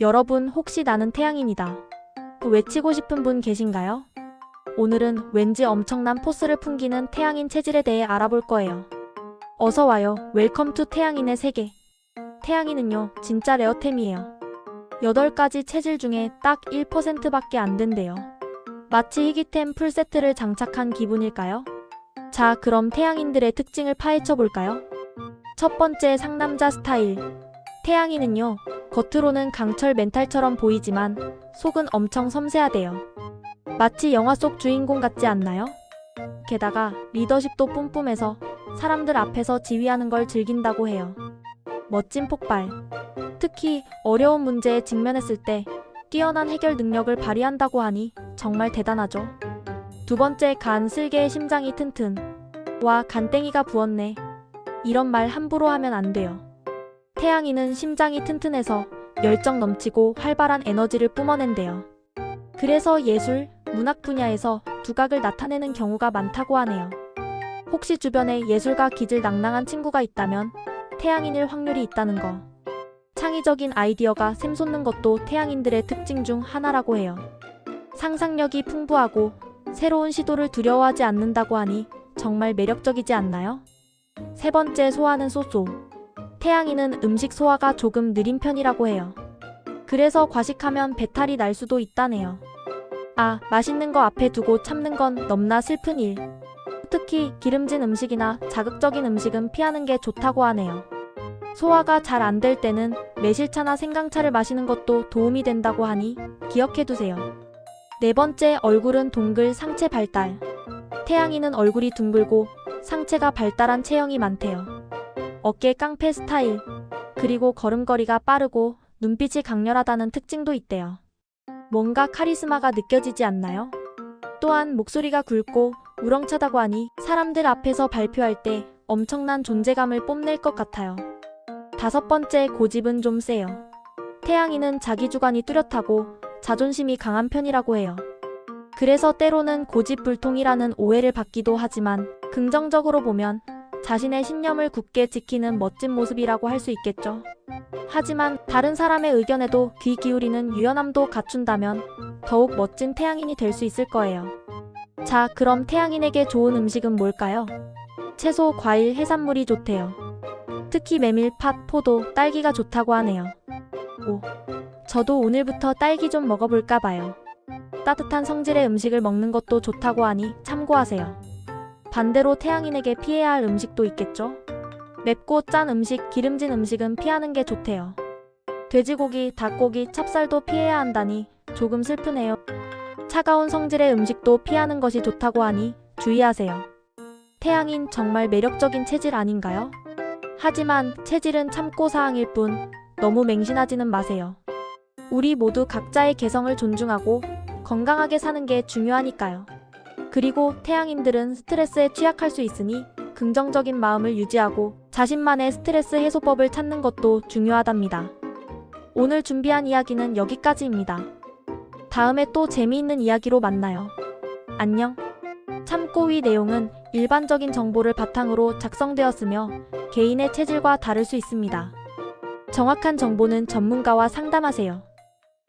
여러분 혹시 나는 태양인이다. 외치고 싶은 분 계신가요? 오늘은 왠지 엄청난 포스를 풍기는 태양인 체질에 대해 알아볼 거예요. 어서 와요. 웰컴 투 태양인의 세계. 태양인은요, 진짜 레어템이에요. 8가지 체질 중에 딱 1%밖에 안 된대요. 마치 희귀템 풀세트를 장착한 기분일까요? 자, 그럼 태양인들의 특징을 파헤쳐 볼까요? 첫 번째 상남자 스타일. 태양인은요, 겉으로는 강철 멘탈처럼 보이지만 속은 엄청 섬세하대요. 마치 영화 속 주인공 같지 않나요? 게다가 리더십도 뿜뿜해서 사람들 앞에서 지휘하는 걸 즐긴다고 해요. 멋진 폭발. 특히 어려운 문제에 직면했을 때 뛰어난 해결 능력을 발휘한다고 하니 정말 대단하죠. 두 번째 간 쓸개의 심장이 튼튼. 와, 간땡이가 부었네. 이런 말 함부로 하면 안 돼요. 태양이는 심장이 튼튼해서 열정 넘치고 활발한 에너지를 뿜어낸대요. 그래서 예술, 문학 분야에서 두각을 나타내는 경우가 많다고 하네요. 혹시 주변에 예술가 기질 낭낭한 친구가 있다면 태양인일 확률이 있다는 거. 창의적인 아이디어가 샘솟는 것도 태양인들의 특징 중 하나라고 해요. 상상력이 풍부하고 새로운 시도를 두려워하지 않는다고 하니 정말 매력적이지 않나요? 세 번째 소화는 쏘쏘. 태양인은 음식 소화가 조금 느린 편이라고 해요. 그래서 과식하면 배탈이 날 수도 있다네요. 아, 맛있는 거 앞에 두고 참는 건 넘나 슬픈 일. 특히 기름진 음식이나 자극적인 음식은 피하는 게 좋다고 하네요. 소화가 잘 안 될 때는 매실차나 생강차를 마시는 것도 도움이 된다고 하니 기억해 두세요. 네 번째 얼굴은 동글 상체 발달. 태양이는 얼굴이 둥글고 상체가 발달한 체형이 많대요. 어깨 깡패 스타일. 그리고 걸음걸이가 빠르고 눈빛이 강렬하다는 특징도 있대요. 뭔가 카리스마가 느껴지지 않나요? 또한 목소리가 굵고 우렁차다고 하니 사람들 앞에서 발표할 때 엄청난 존재감을 뽐낼 것 같아요. 다섯 번째 고집은 좀 세요. 태양이는 자기 주관이 뚜렷하고 자존심이 강한 편이라고 해요. 그래서 때로는 고집불통이라는 오해를 받기도 하지만 긍정적으로 보면 자신의 신념을 굳게 지키는 멋진 모습이라고 할 수 있겠죠. 하지만 다른 사람의 의견에도 귀 기울이는 유연함도 갖춘다면 더욱 멋진 태양인이 될 수 있을 거예요. 자, 그럼 태양인에게 좋은 음식은 뭘까요? 채소, 과일, 해산물이 좋대요. 특히 메밀, 팥, 포도, 딸기가 좋다고 하네요. 오, 저도 오늘부터 딸기 좀 먹어볼까 봐요. 따뜻한 성질의 음식을 먹는 것도 좋다고 하니 참고하세요. 반대로 태양인에게 피해야 할 음식도 있겠죠? 맵고 짠 음식, 기름진 음식은 피하는 게 좋대요. 돼지고기, 닭고기, 찹쌀도 피해야 한다니 조금 슬프네요. 차가운 성질의 음식도 피하는 것이 좋다고 하니 주의하세요. 태양인 정말 매력적인 체질 아닌가요? 하지만 체질은 참고 사항일 뿐 너무 맹신하지는 마세요. 우리 모두 각자의 개성을 존중하고 건강하게 사는 게 중요하니까요. 그리고 태양인들은 스트레스에 취약할 수 있으니 긍정적인 마음을 유지하고 자신만의 스트레스 해소법을 찾는 것도 중요하답니다. 오늘 준비한 이야기는 여기까지입니다. 다음에 또 재미있는 이야기로 만나요. 안녕. 참고 위 내용은 일반적인 정보를 바탕으로 작성되었으며 개인의 체질과 다를 수 있습니다. 정확한 정보는 전문가와 상담하세요.